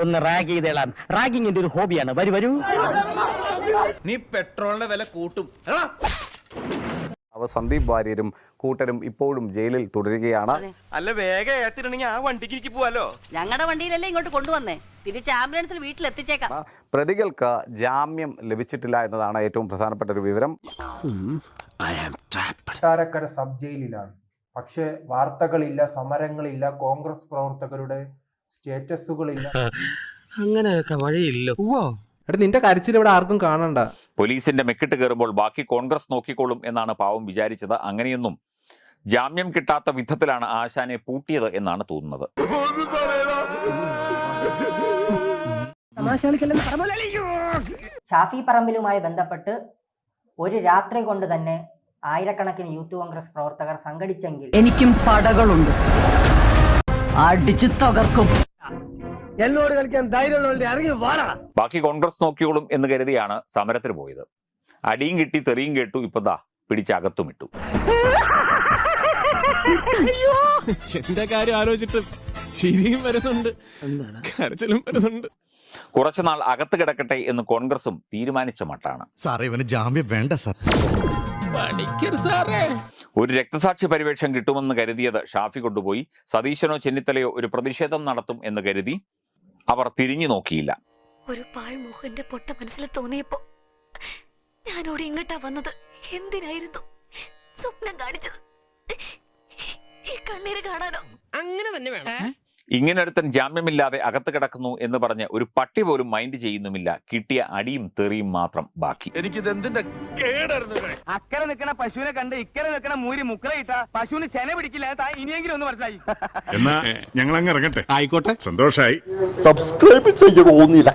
ഒന്ന് rag ചെയ്തേളാം. Ragging എന്റെ ഒരു ഹോബിയാണ്. വരൂ വരൂ. നീ പെട്രോളിന്റെ വില കൂട്ടും. അവ സന്ദീപ് വാര്യരും കൂട്ടരും ഇപ്പോഴും ജയിലിൽ തുടരുകയാണ്. അല്ല വേഗം ഏത്തിട്ടുണ്ടെങ്കിൽ ആ വണ്ടിക്ക് പോവാലോ. ഞങ്ങളുടെ വണ്ടിയിലല്ലേ ഇങ്ങോട്ട് കൊണ്ടുവന്നേ? തിരിച്ച് ആംബുലൻസിൽ വീട്ടിൽ എത്തിച്ചേക്കാം പ്രതികൾക്ക് ജാമ്യം ലഭിച്ചിട്ടില്ല എന്നതാണ് ഏറ്റവും പ്രധാനപ്പെട്ട ഒരു വിവരം. സബ് ജയിലിലാണ്. പക്ഷേ വാർത്തകളില്ല സമരങ്ങളില്ല കോൺഗ്രസ് പ്രവർത്തകരുടെ സ്റ്റേറ്റസുകളില്ല. അങ്ങനെയൊക്കെ വഴിയില്ലോ. എടാ നിന്റെ കരച്ചിൽ ഇവിടെ ആർക്കും കാണണ്ട. പോലീസിന്റെ മെക്കിട്ട് കയറുമ്പോൾ ബാക്കി കോൺഗ്രസ് നോക്കിക്കോളും എന്നാണ് പാവം വിചാരിച്ചത്. അങ്ങനെയൊന്നും ജാമ്യം കിട്ടാത്ത വിധത്തിലാണ് ആശാനെ പൂട്ടിയത് എന്നാണ് തോന്നുന്നത്. ഷാഫി പറമ്പിലുമായി ബന്ധപ്പെട്ട് ഒരു രാത്രി കൊണ്ട് തന്നെ ആയിരക്കണക്കിന് യൂത്ത് കോൺഗ്രസ് പ്രവർത്തകർ സംഘടിച്ചെങ്കിൽ എനിക്കും പടകളുണ്ട്. അടിച്ചു തകർക്കും. എന്നോട് കളിക്കാൻ ധൈര്യമുള്ളവരുടെ ഇറങ്ങി വാടാ. ബാക്കി കോൺഗ്രസ് നോക്കിയോളും എന്ന് കരുതിയാണ് സമരത്തിന് പോയത്. അടിയും കിട്ടി തെറിയും കേട്ടു ഇപ്പൊ ദാ പിടിച്ചകത്തുമിട്ടു എന്റെ കാര്യം ആലോചിച്ചിട്ട് ചിരിയും വരുന്നുണ്ട്. കരച്ചിലും വരുന്നുണ്ട്. കുറച്ചുനാൾ അകത്ത് കിടക്കട്ടെ എന്ന് കോൺഗ്രസും തീരുമാനിച്ച മട്ടാണ്. സാർ ഇവന് ജാമ്യം വേണ്ട സാർ. പണിക്കരുത് സാറേ. ഒരു രക്തസാക്ഷി പരിവേഷം കിട്ടുമെന്ന് കരുതിയത് ഷാഫി കൊണ്ടുപോയി. സതീശനോ ചെന്നിത്തലയോ ഒരു പ്രതിഷേധം നടത്തും എന്ന് കരുതി അവർ തിരിഞ്ഞു നോക്കിയില്ല. ഒരു പാഴ്മോഹന്റെ പൊട്ട മനസ്സിൽ തോന്നിയപ്പോ ഞാനോട് ഇങ്ങോട്ടാ വന്നത് എന്തിനായിരുന്നു? സ്വപ്നം കാണിച്ചത്. ഈ കണ്ണീര് കാണാനോ? അങ്ങനെ തന്നെ വേണം. ഇങ്ങനൊരുത്തൻ ജാമ്യമില്ലാതെ അകത്ത് കിടക്കുന്നു എന്ന് പറഞ്ഞ് ഒരു പട്ടി പോലും മൈൻഡ് ചെയ്യുന്നുമില്ല. കിട്ടിയ അടിയും തെറിയും മാത്രം ബാക്കി. എനിക്കിത് എന്തിന്റെ അക്കരെ നിൽക്കണ പശുവിനെ കണ്ട് ഇക്കരെ നിൽക്കണ മൂരി മുക്കറയിട്ട പശുവിന് ചെന പിടിക്കില്ല ഇനിയെങ്കിലും ഒന്ന് മനസ്സിലായി. എന്നാ ഞങ്ങൾ അങ്ങ് ഇറങ്ങട്ടെ. ആയിക്കോട്ടെ. സന്തോഷായി. സബ്സ്ക്രൈബ് ചെയ്യണോന്നില്ല